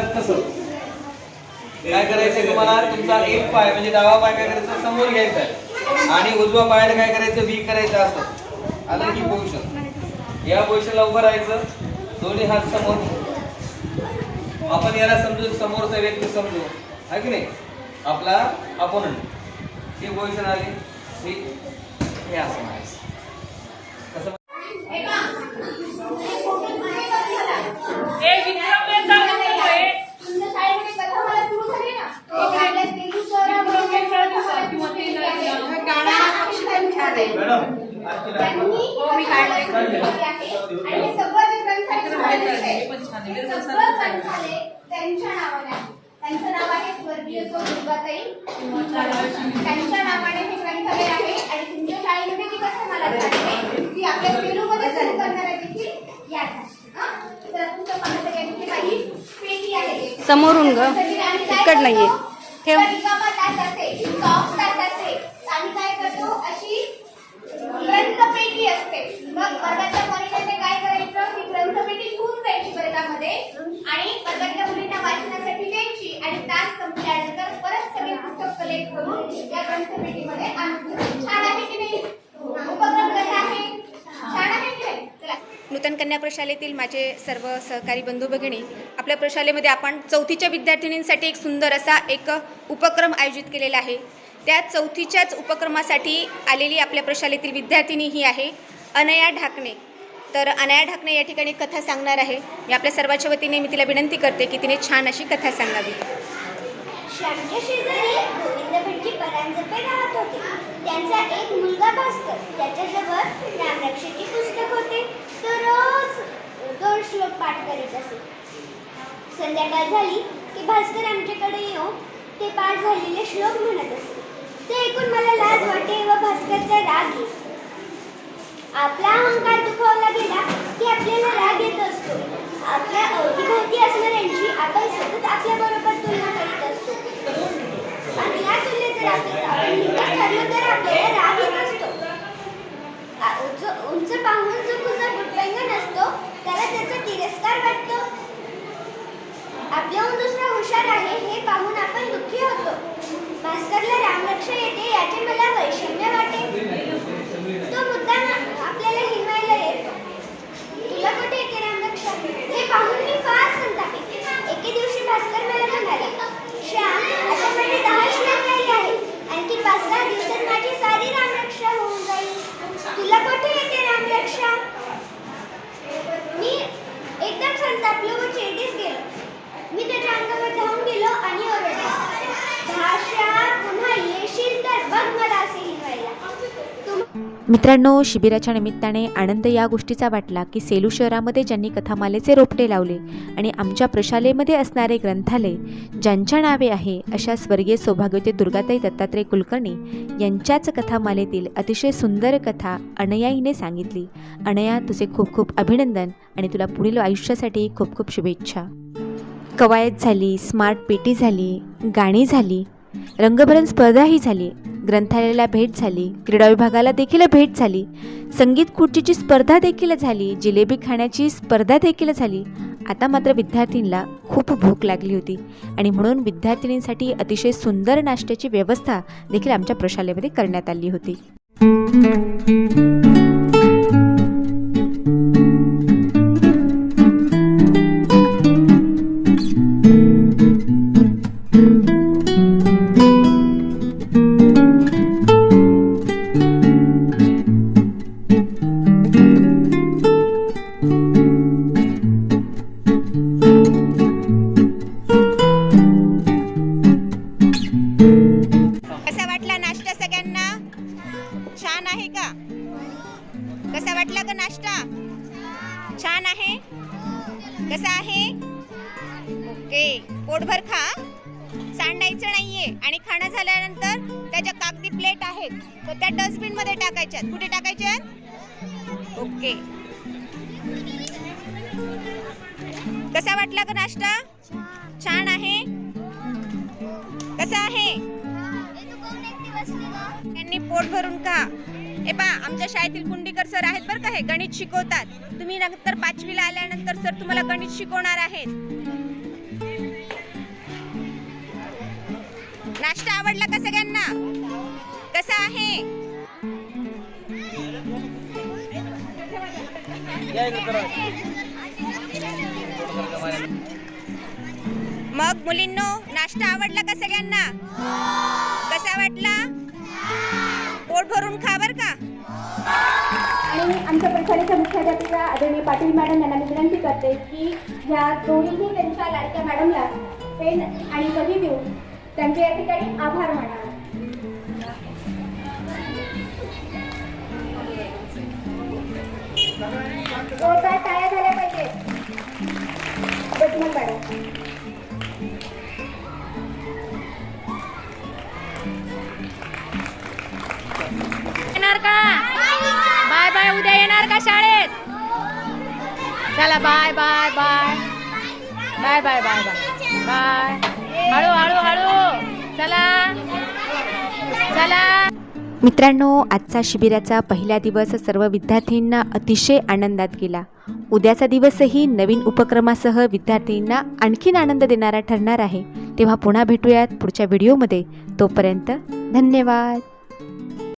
येतात तसं. काय करायचंय तुम्हाला? तुमचा एक पाय म्हणजे डावा पाय काय करायचा? समोर घ्यायचा आहे. आणि उजवा पायाला काय करायचं? व्ही करायचं असं. आलं की पोझिशन या पोझिशनला उभं राहायचं. दोन्ही हात समोर. आपण याला समजू समोरचा व्यक्ती समजू. आहे की नाही? आपला अपोनंट ही पोझिशन आली. ही हे असं म्हणायचं. आहे स्वर्गीय सौ दुर्गाताई त्यांच्या नावाने हे ग्रंथालय आहे आणि तुमच्या शाळेमध्ये जी कथा मला सांगते ती आपल्या सेलूमध्ये सुरू करणाऱ्या देखील. याच आहे. तर तुमचं पाहतं काय तिथे काही पेटी आहे. समोरून ग. इकड नाहीये. ठेव. तर रिकामा तास असेल सॉफ्ट तास असेल आणि काय करतो? अशी ग्रंथपेटी असते. मग वर्गाच्या मुलीने काय करायचं ही ग्रंथपेटी ठेवून जायची वर्गामध्ये आणि वर्गातल्या मुलींना वाचण्यासाठी द्यायची आणि तास संपल्यानंतर परत सगळे पुस्तक कलेक्ट करून या उपक्रम आहे? नूतन कन्या प्रशालेतील माझे सर्व सहकारी बंधू भगिनी आपल्या प्रशालेमध्ये आपण चौथीच्या विद्यार्थिनींसाठी एक सुंदर असा एक उपक्रम आयोजित केलेला आहे. त्या चौथीच्याच उपक्रमासाठी आलेली आपल्या प्रशालेतील विद्यार्थिनी ही आहे अनया ढाकणे. तर अनया ढाकणे या ठिकाणी कथा सांगणार आहे. मी आपल्या सर्वांच्या वतीने मी तिला विनंती करते की तिने छान अशी कथा सांगावी. मुलगा भास्कर त्याच्याजवळ रामरक्षाची पुस्तक होते. तो रोज दोन श्लोक पाठ करीत असे. संध्याकाळ झाली की भास्कर आमच्याकडे येऊन ते पाठ झालेले श्लोक म्हणत असे. ते ऐकून मला लाज वाटे व भास्करचा राग येईल आपला अहंकार दुखावला गेला की आपल्याला राग येत असतो. आपल्या अवतीभोवती असणाऱ्यांची आपण सतत आपल्या बरोबर तुलना करीत असतो. आणि या तुलनेत जर आपण आपण हिंमत ठरलो तर आपल्याला राग येत 我们吃不 मित्रांनो शिबिराच्या निमित्ताने आनंद या गोष्टीचा वाटला की सेलू शहरामध्ये ज्यांनी कथामालेचे रोपटे लावले आणि आमच्या प्रशालेमध्ये असणारे ग्रंथालय ज्यांच्या नावे आहे अशा स्वर्गीय सौभाग्यवती दुर्गाताई दत्तात्रय कुलकर्णी यांच्याच कथामालेतील अतिशय सुंदर कथा अनयाईने सांगितली. अनया तुझे खूप खूप अभिनंदन आणि तुला पुढील आयुष्यासाठी खूप खूप शुभेच्छा. कवायत झाली स्मार्ट पेटी झाली गाणी झाली रंगभरण स्पर्धाही झाली ग्रंथालयाला भेट झाली. क्रीडा विभागाला देखील भेट झाली. संगीत खुर्चीची स्पर्धा देखील झाली. जिलेबी खाण्याची स्पर्धा देखील झाली. आता मात्र विद्यार्थींना खूप भूक लागली होती. आणि म्हणून विद्यार्थिनींसाठी अतिशय सुंदर नाश्त्याची व्यवस्था देखील आमच्या प्रशालेमध्ये करण्यात आली होती. कसा वाटला नाश्ता सगळ्यांना? छान आहे का? कसा वाटला का नाश्ता? छान आहे? कसा आहे? ओके. पोटभर खा. सांडायचं नाहीये आणि खाणं झाल्यानंतर त्याच्या कागदी प्लेट आहेत. तर त्या डस्टबिनमध्ये टाकायच्यात. कुठे टाकायच्यात? ओके. कसा वाटला का नाश्ता? छान आहे? कसं आहे? त्यांनी पोट भरून का हे पा आमच्या शाळेतील कुंडीकर सर आहेत बरं का हे गणित शिकवतात. तुम्ही नंतर पाचवीला आल्यानंतर सर तुम्हाला गणित शिकवणार आहेत. नाश्ता आवडला का सगळ्यांना? कसा आहे? मग मुलींनो नाश्ता आवडला का सगळ्यांना? कसा वाटला? पोट भरून खा बर का? आणि आमच्या प्रशालेच्या मुख्याध्यापिका आदरणीय पाटील मॅडम यांना विनंती करते की ह्या दोन्ही त्यांच्या लाडक्या मॅडमला पेन आणि कधी देऊन त्यांचे या ठिकाणी आभार मानावे. हो, जोरदार टाळ्या झाल्या पाहिजे का शाळेत? चला bye bye bye bye bye bye bye bye हळू हळू हळू. चला. चला. मित्रांनो आजचा शिबिराचा पहिला दिवस सर्व विद्यार्थ्यांना अतिशय आनंदात गेला. उद्याचा दिवसही नवीन उपक्रमासह विद्यार्थ्यांना आणखीन आनंद देणारा ठरणार आहे. तेव्हा पुन्हा भेटूयात पुढच्या व्हिडिओमध्ये. तोपर्यंत धन्यवाद.